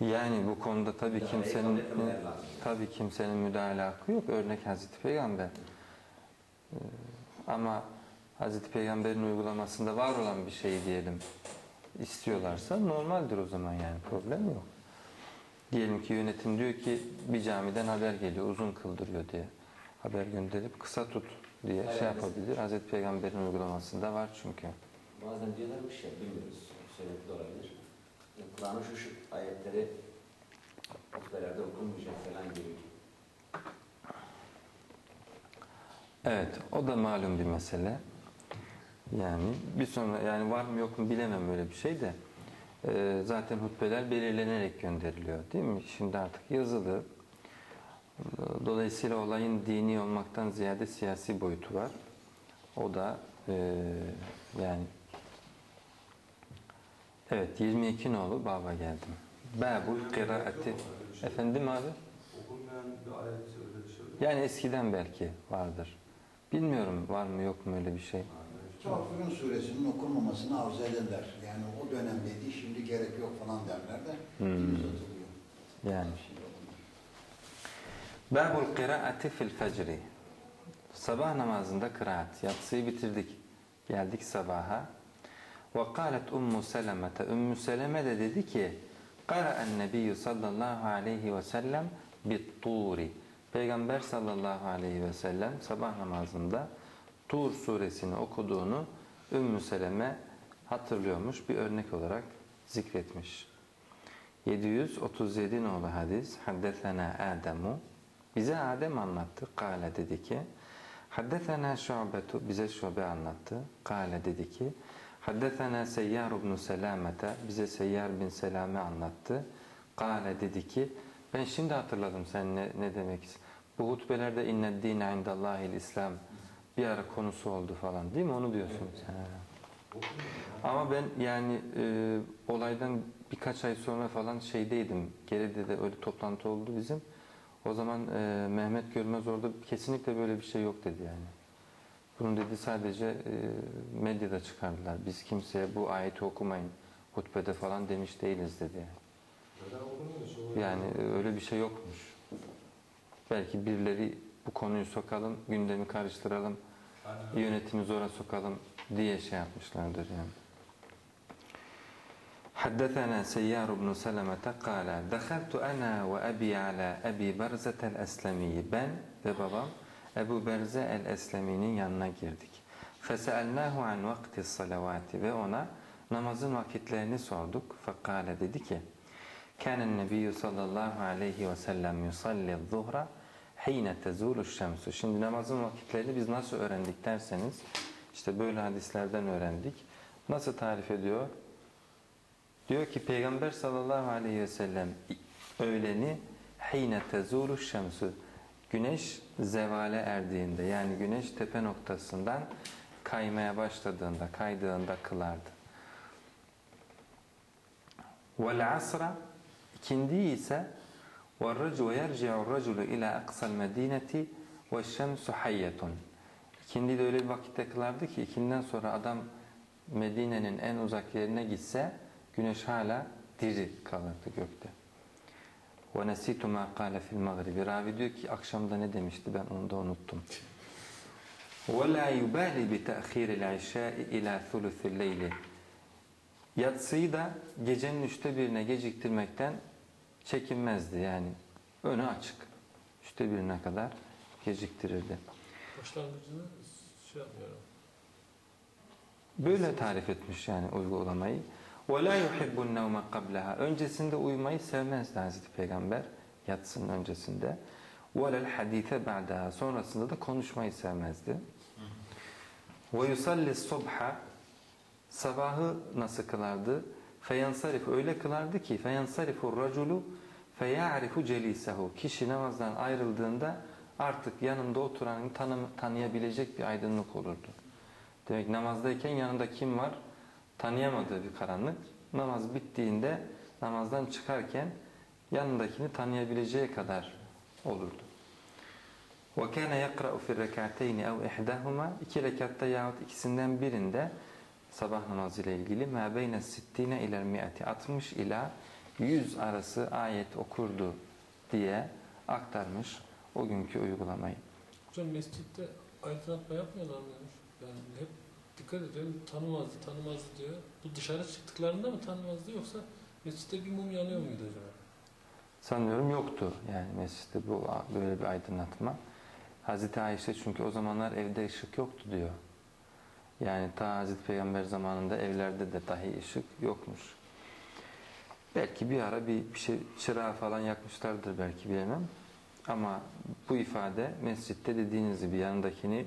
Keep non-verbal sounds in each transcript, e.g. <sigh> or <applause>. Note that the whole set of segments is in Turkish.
Yani bu konuda tabii kimsenin lazım. tabii kimsenin müdahale hakkı yok. Örnek Hazreti Peygamber. Ee, ama Hazreti Peygamber'in uygulamasında var olan bir şey diyelim istiyorlarsa normaldir o zaman yani problem yok. Diyelim ki yönetim diyor ki bir camiden haber geliyor uzun kıldırıyor diye. Haber gönderip kısa tut diye Evet. şey yapabilir. Hazreti Peygamber'in uygulamasında var çünkü. Bazen diyorlarmış ya bilmiyoruz. Sebepli olabilir. Kur'an'ın şu şu ayetleri hutbelerde okunmayacak falan gibi. Evet, o da malum bir mesele. Yani bir sonra yani var mı yok mu bilemem öyle bir şey de. Ee, zaten hutbeler belirlenerek gönderiliyor değil mi? Şimdi artık yazılı. Dolayısıyla olayın dini olmaktan ziyade siyasi boyutu var. O da e, yani evet 22 nolu baba geldim. Babul kıraati. Efendim abi? Okunmayan bir ayet öyle bir yok. Yani eskiden belki vardır. Bilmiyorum var mı yok mu öyle bir şey. Kafirun suresinin okunmamasını arzu ederler. Yani o dönemdeydi, şimdi gerek yok falan derler de Hmm. uzatılıyor. Yani. Babul kıraati fil fecri. Sabah namazında kıraat. Yatsıyı bitirdik. Geldik sabaha. Ve kâlet Ummu Selemete. Ümmü Seleme de dedi ki Qara'en nebiyyü sallallahu aleyhi ve sellem bit turi. Peygamber sallallahu aleyhi ve sellem sabah namazında Tur suresini okuduğunu Ümmü Seleme hatırlıyormuş. Bir örnek olarak zikretmiş. 737 nolu hadis. Haddesena Ademu. Bize Adem anlattı. Kale dedi ki. Haddesena Şubetu. Bize Şube anlattı. Kale dedi ki. Haddesena Seyyar ibn Selamete. Bize Seyyar bin Selame anlattı. Kale dedi ki. Ben şimdi hatırladım sen ne, ne demek. Bu hutbelerde inned dine indallahil İslam bir ara konusu oldu falan değil mi? Onu diyorsunuz. Ha. Ama ben yani e, olaydan birkaç ay sonra falan şeydeydim. Geride de öyle toplantı oldu bizim. O zaman e, Mehmet Görmez orada kesinlikle böyle bir şey yok dedi yani. Bunu dedi sadece e, medyada çıkardılar. Biz kimseye bu ayeti okumayın hutbede falan demiş değiliz dedi yani. Neden okunmuyor? Şu Yani e, öyle bir şey yokmuş. Belki birileri bu konuyu sokalım, gündemi karıştıralım, Aynen. yönetimi zora sokalım diye şey yapmışlardır yani. حدثنا سيار بن سلمة قال دخلت أنا وأبي على أبي برزة الأسلمي ben ve babam Ebu Berze el-Eslemi'nin yanına girdik. فَسَأَلْنَاهُ عَنْ وَقْتِ الصَّلَوَاتِ ve ona namazın vakitlerini sorduk. فَقَالَ dedi ki كَانَ النَّبِيُّ sallallahu aleyhi ve sellem yusalli الظُّهْرَ حِينَ تَزُولُ الشَّمْسُ Şimdi namazın vakitlerini biz nasıl öğrendik derseniz işte böyle hadislerden öğrendik. Nasıl tarif ediyor? Diyor ki Peygamber sallallahu aleyhi ve sellem öğleni hine tezulu şemsu güneş zevale erdiğinde yani güneş tepe noktasından kaymaya başladığında kaydığında kılardı. Vel asra ikindiyi ise yerci'u raculu ila aqsal medineti ve şemsu hayyetun. İkindi de öyle bir vakitte kılardı ki ikinden sonra adam Medine'nin en uzak yerine gitse güneş hala diri kalırdı gökte. وَنَسِيتُ مَا قَالَ فِي الْمَغْرِبِ Ravi diyor ki akşamda ne demişti ben onu da unuttum. وَلَا يُبَالِ بِتَأْخِيرِ الْعِشَاءِ اِلَى ثُلُثِ اللَّيْلِ Yatsıyı da gecenin üçte birine geciktirmekten çekinmezdi yani. Önü açık. Üçte birine kadar geciktirirdi. Başlangıcını şey yapmıyorum. Böyle tarif etmiş yani uygulamayı. وَلَا يُحِبُّ النَّوْمَ قَبْلَهَا Öncesinde uyumayı sevmezdi Hazreti Peygamber yatsının öncesinde. وَلَا الْحَد۪يثَ بَعْدَهَا Sonrasında da konuşmayı sevmezdi. وَيُسَلِّ الصُّبْحَ Sabahı nasıl kılardı? فَيَنْصَرِفُ Öyle kılardı ki فَيَنْصَرِفُ الرَّجُلُ فَيَعْرِفُ جَلِيسَهُ Kişi namazdan ayrıldığında artık yanında oturanı tanı, tanıyabilecek bir aydınlık olurdu. Demek namazdayken yanında kim var? Tanıyamadığı bir karanlık. Namaz bittiğinde namazdan çıkarken yanındakini tanıyabileceği kadar olurdu. وَكَانَ يَقْرَأُ فِي الرَّكَعْتَيْنِ اَوْ اِحْدَهُمَا İki rekatta yahut ikisinden birinde sabah namazı ile ilgili مَا بَيْنَ السِّتِّينَ اِلَى الْمِئَةِ 60 ila yüz arası ayet okurdu diye aktarmış o günkü uygulamayı. Hocam mescitte aydınlatma yapmıyorlar mıymış? Yani hep dikkat edelim tanımazdı tanımazdı diyor. Bu dışarı çıktıklarında mı tanımazdı yoksa mescitte bir mum yanıyor muydu acaba? Sanıyorum yoktu yani mescitte bu böyle bir aydınlatma. Hazreti Ayşe çünkü o zamanlar evde ışık yoktu diyor. Yani ta Hazreti Peygamber zamanında evlerde de dahi ışık yokmuş. Belki bir ara bir, bir şey çırağı falan yakmışlardır belki bilemem. Ama bu ifade mescitte dediğiniz gibi yanındakini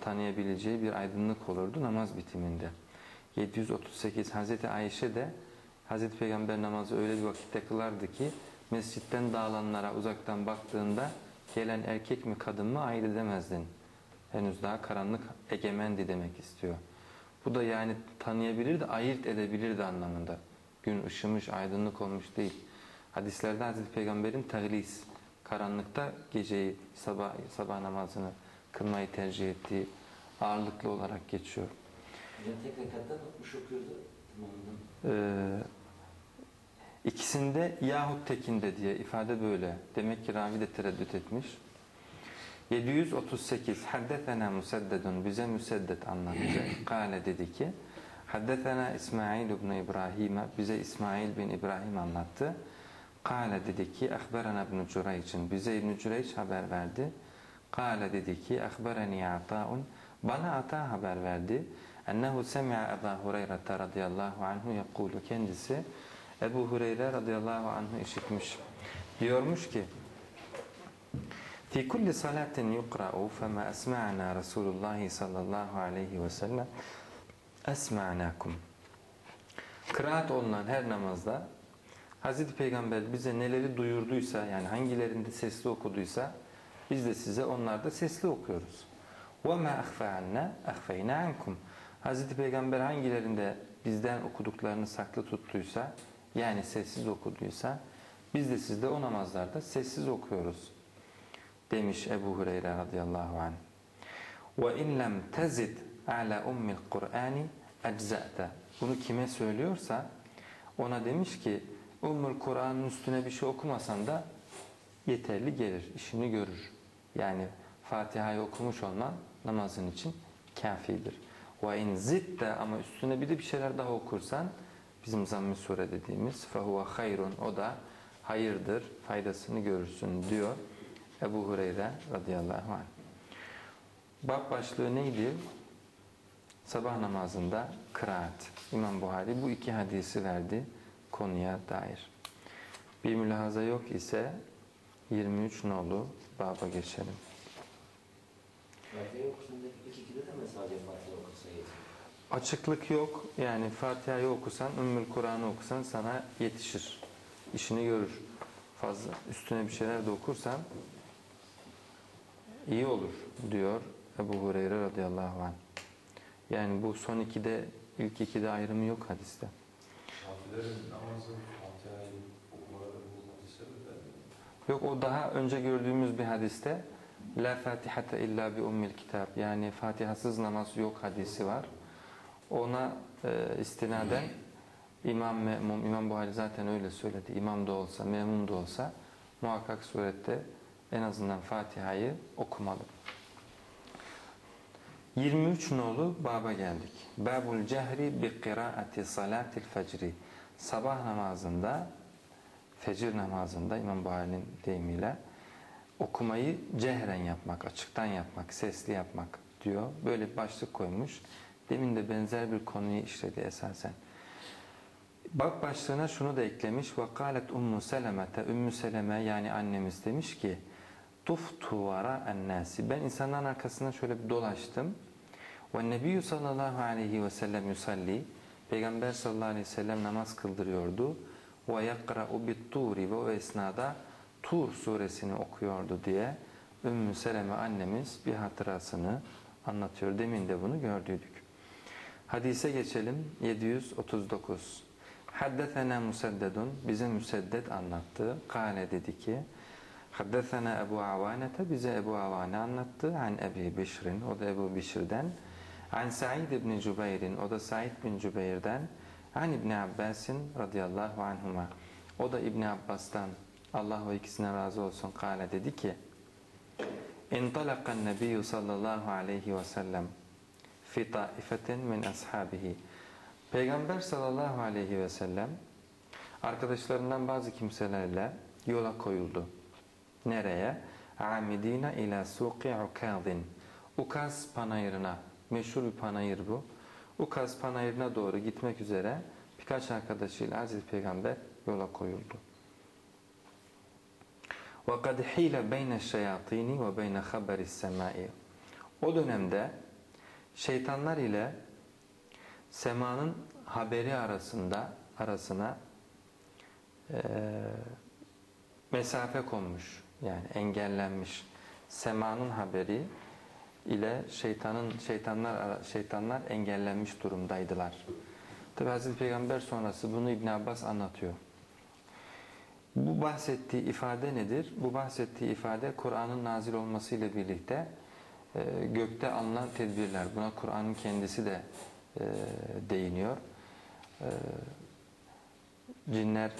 tanıyabileceği bir aydınlık olurdu namaz bitiminde. 738 Hazreti Ayşe de Hazreti Peygamber namazı öyle bir vakitte kılardı ki mescitten dağılanlara uzaktan baktığında gelen erkek mi kadın mı ayırt edemezdin. Henüz daha karanlık egemendi demek istiyor. Bu da yani tanıyabilirdi, ayırt edebilirdi anlamında. Gün ışımış, aydınlık olmuş değil. Hadislerde Hazreti Peygamber'in tahlis, karanlıkta geceyi, sabah, sabah namazını kılmayı tercih ettiği ağırlıklı olarak geçiyor. Hocam tek rekatta tutmuş okuyordu. Ee, Tamamından. ikisinde yahut tekinde diye ifade böyle. Demek ki ravi de tereddüt etmiş. 738 Haddetena Museddedun bize Müseddet anlattı. <laughs> Kale dedi ki Haddetena İsmail ibn İbrahim bize İsmail bin İbrahim anlattı. Kale dedi ki Akberana ibn Cüreyç'in bize İbn Cüreyç haber verdi. Kale dedi ki Akberani Ata'un bana Ata haber verdi. Ennehu semi'a Ebu Hureyre radıyallahu anhu yakulu kendisi Ebu Hureyre radıyallahu anhu işitmiş. Diyormuş ki في كل صلاة يقرأ فما أسمعنا رسول الله صلى الله عليه وسلم أسمعناكم Kıraat olunan her namazda Hazreti Peygamber bize neleri duyurduysa yani hangilerinde sesli okuduysa biz de size onlarda sesli okuyoruz. وَمَا أَخْفَى عَنَّا أَخْفَيْنَا عَنْكُمْ Hazreti Peygamber hangilerinde bizden okuduklarını saklı tuttuysa yani sessiz okuduysa biz de sizde o namazlarda sessiz okuyoruz demiş Ebu Hureyre radıyallahu anh. Ve in lem tezid ala ummil Kur'ani ecza'te. Bunu kime söylüyorsa ona demiş ki Ummul Kur'an'ın üstüne bir şey okumasan da yeterli gelir, işini görür. Yani Fatiha'yı okumuş olman namazın için kafidir. Ve in zidde ama üstüne bir de bir şeyler daha okursan bizim zamm-ı sure dediğimiz fehuve hayrun o da hayırdır, faydasını görürsün diyor. Ebu Hureyre radıyallahu anh. Bab başlığı neydi? Sabah namazında kıraat. İmam Buhari bu iki hadisi verdi konuya dair. Bir mülahaza yok ise 23 nolu baba geçelim. Fatiha okusun da ilk ikide de mi sadece Fatiha okursa yeter? Açıklık yok. Yani Fatiha'yı okusan, Ümmül Kur'an'ı okusan sana yetişir. İşini görür. Fazla üstüne bir şeyler de okursan iyi olur diyor Ebu Hureyre radıyallahu anh. Yani bu son ikide, ilk ikide ayrımı yok hadiste. Şafilerin namazı Yok o daha önce gördüğümüz bir hadiste La Fatihate illa bi ummil kitab yani Fatihasız namaz yok hadisi var. Ona e, istinaden İmam Me'mum, İmam Buhari zaten öyle söyledi. İmam da olsa, memum da olsa muhakkak surette en azından Fatiha'yı okumalı. 23 nolu baba geldik. Babul cehri bi kıraati salatil fecri. Sabah namazında, fecir namazında İmam Buhari'nin deyimiyle okumayı cehren yapmak, açıktan yapmak, sesli yapmak diyor. Böyle bir başlık koymuş. Demin de benzer bir konuyu işledi esasen. Bak başlığına şunu da eklemiş. Vakalet Ummu Seleme'te Ümmü Seleme yani annemiz demiş ki Tuftu vara ennâsi. Ben insanların arkasından şöyle bir dolaştım. Ve Nebiyyü sallallahu aleyhi ve sellem yusalli. Peygamber sallallahu aleyhi ve sellem namaz kıldırıyordu. Ve yakra'u bit turi ve o esnada Tur suresini okuyordu diye Ümmü Seleme annemiz bir hatırasını anlatıyor. Demin de bunu gördüydük. Hadise geçelim. 739. Haddetena Museddedun bize Müseddet anlattı. Kale dedi ki Haddetena Ebu Avanete bize Ebu Avane anlattı. An Ebi Bişrin o da Ebu Bişir'den. An Sa'id ibn Cübeyr'in o da Sa'id bin Cübeyr'den. An İbni Abbasin radıyallahu anhuma. O da İbni Abbas'tan Allah o ikisine razı olsun kâle dedi ki İntalakan nebiyyü sallallahu aleyhi ve sellem fi taifetin min ashabihi. Peygamber sallallahu aleyhi ve sellem arkadaşlarından bazı kimselerle yola koyuldu. Nereye? Amidina ila suqi ukazin. Ukaz panayırına. Meşhur bir panayır bu. Ukaz panayırına doğru gitmek üzere birkaç arkadaşıyla Aziz Peygamber yola koyuldu. وَقَدْ حِيلَ بَيْنَ الشَّيَاطِينِ وَبَيْنَ خَبَرِ السَّمَاءِ O dönemde şeytanlar ile semanın haberi arasında arasına eee, mesafe konmuş. Yani engellenmiş. Semanın haberi ile şeytanın şeytanlar şeytanlar engellenmiş durumdaydılar. Tabi Hazreti Peygamber sonrası bunu İbn Abbas anlatıyor. Bu bahsettiği ifade nedir? Bu bahsettiği ifade Kur'an'ın nazil olmasıyla birlikte e, gökte alınan tedbirler. Buna Kur'an'ın kendisi de e, değiniyor. E, cinler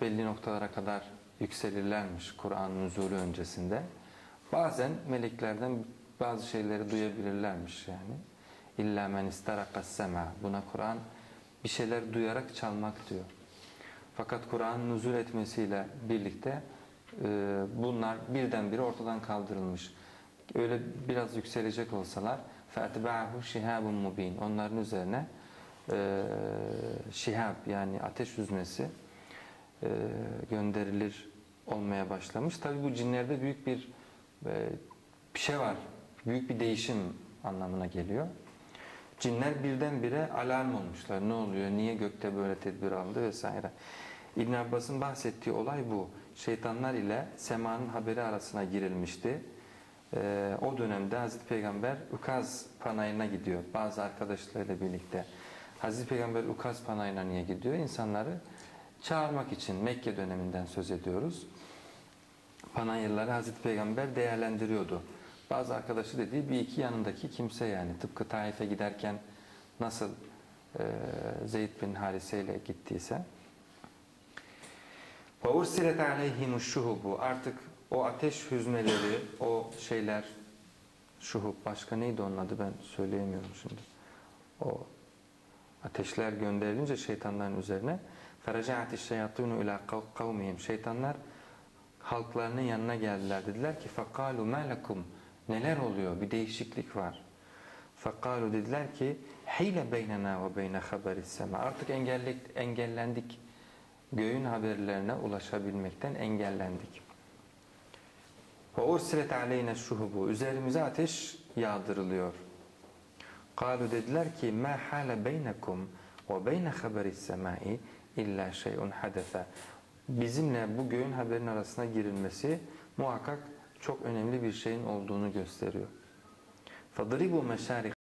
belli noktalara kadar yükselirlermiş Kur'an'ın nüzulü öncesinde. Bazen meleklerden bazı şeyleri duyabilirlermiş yani. İlla men istarakas sema. Buna Kur'an bir şeyler duyarak çalmak diyor. Fakat Kur'an'ın nüzul etmesiyle birlikte e, bunlar birdenbire ortadan kaldırılmış. Öyle biraz yükselecek olsalar فَاَتْبَعَهُ شِهَابٌ mubin. Onların üzerine e, şihab yani ateş yüzmesi e, gönderilir olmaya başlamış. Tabi bu cinlerde büyük bir e, bir şey var. Büyük bir değişim anlamına geliyor. Cinler birdenbire alarm olmuşlar. Ne oluyor? Niye gökte böyle tedbir aldı vesaire. İbn Abbas'ın bahsettiği olay bu. Şeytanlar ile semanın haberi arasına girilmişti. Ee, o dönemde Hazreti Peygamber Ukaz panayına gidiyor. Bazı arkadaşlarıyla birlikte. Hazreti Peygamber Ukaz panayına niye gidiyor? İnsanları çağırmak için Mekke döneminden söz ediyoruz. Panayırları Hazreti Peygamber değerlendiriyordu. Bazı arkadaşı dediği bir iki yanındaki kimse yani. Tıpkı Taif'e giderken nasıl e, Zeyd bin Harise ile gittiyse. وَاُرْسِلَتْ عَلَيْهِمُ الشُّهُبُ Artık o ateş hüzmeleri, o şeyler, şuhub, başka neydi onun adı ben söyleyemiyorum şimdi. O ateşler gönderilince şeytanların üzerine فَرَجَعَتِ الشَّيَاطِينُ اِلَى قَوْمِهِمْ Şeytanlar halklarının yanına geldiler. Dediler ki فَقَالُوا مَا لَكُمْ Neler oluyor? Bir değişiklik var. Fakalu dediler ki hile beynena ve beyne haberis sema. Artık engellik, engellendik. Göğün haberlerine ulaşabilmekten engellendik. Ve ursilet aleyne şuhubu. Üzerimize ateş yağdırılıyor. Kalu dediler ki ma hale beynekum ve beyne haberis semai illa şey'un hadefe. Bizimle bu göğün haberin arasına girilmesi muhakkak çok önemli bir şeyin olduğunu gösteriyor. فَضْرِبُوا مَشَارِقَ